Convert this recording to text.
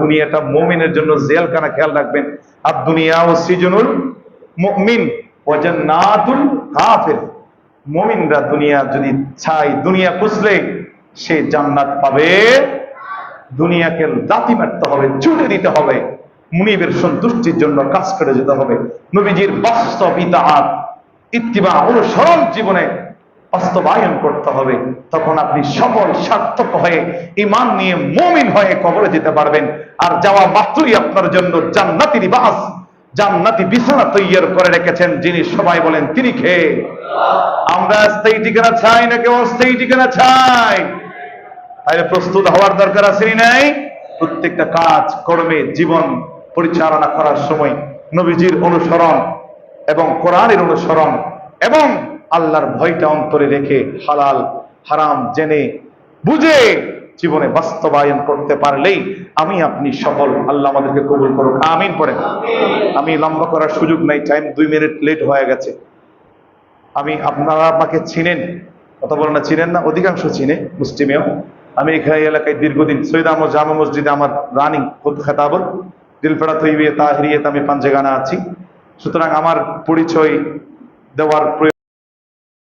দুনিয়াটা মুমিনের জন্য জেলখানা খেয়াল রাখবেন। আর দুনিয়া ও সৃজনুল মুমিন ও জান্নাতুল কাফির। মুমিনরা দুনিয়া যদি চাই দুনিয়া খুঁজলে সে জান্নাত পাবে। দুনিয়াকে লাথি মারতে হবে, ছুটে দিতে হবে। মুনিবের সন্তুষ্টির জন্য কাজ করে যেতে হবে। নবীজির বাস্তব ইতাহাত ইত্তিবা অনুসরণ জীবনে বাস্তবায়ন করতে হবে, তখন আপনি সফল, সার্থক হয়ে ইমান নিয়ে মমিন হয়ে কবরে যেতে পারবেন। আর যাওয়া মাত্রই আপনার জন্য জান্নাতি নিবাস জান্নাতি বিছানা তৈয়ার করে রেখেছেন, যিনি সবাই বলেন, তিনি খেয়ে আমরা স্থায়ী ঠিকানা চাই না কেউ অস্থায়ী ঠিকানা চাই? তাহলে প্রস্তুত হওয়ার দরকার আছে নাই? প্রত্যেকটা কাজ, কর্মে, জীবন পরিচালনা করার সময় নবীজির অনুসরণ এবং কোরআনের অনুসরণ এবং আল্লাহর ভয়টা অন্তরে রেখে হালাল, হারাম জেনে বুঝে জীবনে বাস্তবায়ন করতে পারলেই আমি আপনি সফল। আল্লাহ আমাদেরকে কবুল করুক। আমিন পড়েন আমি লম্বা করার সুযোগ নাই টাইম দুই মিনিট লেট হয়ে গেছে। আমি, আপনারা আমাকে চিনেন? কথা বলেন না, চিনেন না? অধিকাংশ চিনে, মুসলিমেও। আমি এখানে এলাকায় দীর্ঘদিন সৈয়দ আহমদ জামা মসজিদে আমার রানিং খুদ খেতাবত দিলফেড়া তৈবিয়ে তাহিরিয়ে আমি পাঞ্জেগানা আছি। সুতরাং আমার পরিচয় দেওয়ার প্রয়োজন